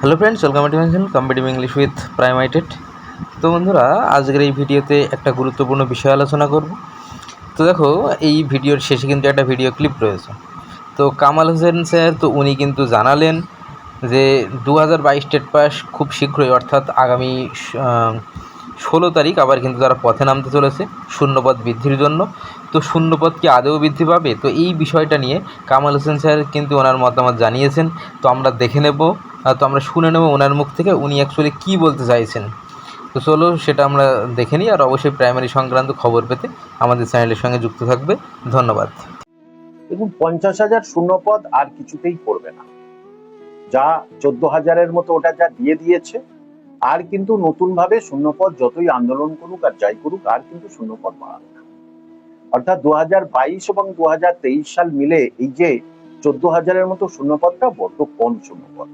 Hello friends welcome to channel competitive English with প্রাইমাইটেড তো বন্ধুরা, আজকের এই ভিডিওতে একটা গুরুত্বপূর্ণ বিষয় আলোচনা করব। তো দেখো, এই ভিডিওর শেষে কিন্তু একটা ভিডিও ক্লিপ রয়েছে। তো কামাল হোসেন স্যার, তো উনি কিন্তু জানালেন যে দু হাজার বাইশ স্টেট পাস খুব শীঘ্রই, অর্থাৎ আগামী ষোলো তারিখ আবার কিন্তু তারা পথে নামতে চলেছে, শূন্যপদ বৃদ্ধির জন্য। তো শূন্যপদ কি আদৌ বৃদ্ধি পাবে? তো এই বিষয়টা নিয়ে কামাল হোসেন স্যার কিন্তু ওনার মতামত জানিয়েছেন। তো আমরা দেখে নেব। তো আমরা শুনে নেব ওনার মুখ থেকে উনি অ্যাকচুয়ালি কী বলতে চাইছেন। তো চলো সেটা আমরা দেখে নিই আর অবশ্যই প্রাইমারি সংক্রান্ত খবর পেতে আমাদের চ্যানেলের সঙ্গে যুক্ত থাকবে। ধন্যবাদ। দেখুন, পঞ্চাশ হাজার শূন্যপদ আর কিছুতেই পড়বে না। যা চোদ্দ হাজারের মতো ওটা যা দিয়ে দিয়েছে, আর কিন্তু নতুন ভাবে শূন্যপদ যতই আন্দোলন করুক আর যাই করুক, আর কিন্তু শূন্যপদ বাড়াবে না। অর্থাৎ দু হাজার বাইশ এবং দু হাজার তেইশ সাল মিলে এই যে চোদ্দ হাজারের মতো শূন্যপদটা বড্ড কম শূন্যপদ।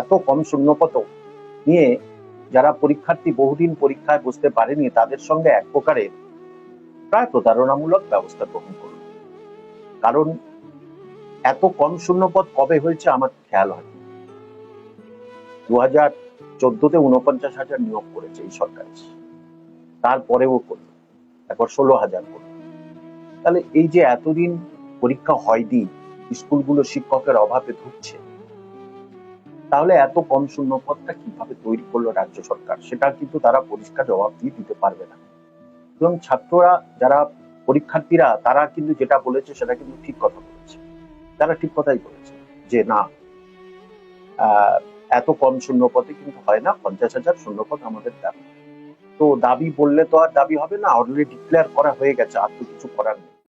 এত কম শূন্যপদ নিয়ে যারা পরীক্ষার্থী বহুদিন পরীক্ষায় বসতে পারেনি, তাদের সঙ্গে এক প্রকারের প্রায় প্রতারণামূলক ব্যবস্থা গ্রহণ করল কারণ এত কম শূন্যপদ কবে হয়েছে আমার খেয়াল হয় দু হাজার চোদ্দতে উনপঞ্চাশ হাজার নিয়োগ করেছে এই সরকার তারপরেও করল একবার ষোলো হাজার করল তাহলে এই যে এতদিন পরীক্ষা হয়নি, স্কুলগুলো শিক্ষকের অভাবে ধুচ্ছে তাহলে এত কম শূন্যপদটা কীভাবে তৈরি করল রাজ্য সরকার? সেটা কিন্তু তারা পরিষ্কার জবাব দিয়ে দিতে পারবে না। এবং ছাত্ররা যারা পরীক্ষার্থীরা, তারা কিন্তু যেটা বলেছে সেটা কিন্তু ঠিক কথা বলেছে। তারা ঠিক কথাই বলেছে যে না এত কম শূন্যপদে কিন্তু হয় না। পঞ্চাশ হাজার শূন্যপদ আমাদের দাবি। তো দাবি বললে তো আর দাবি হবে না। অলরেডি ডিক্লেয়ার করা হয়ে গেছে। আর তো কিছু করার নেই।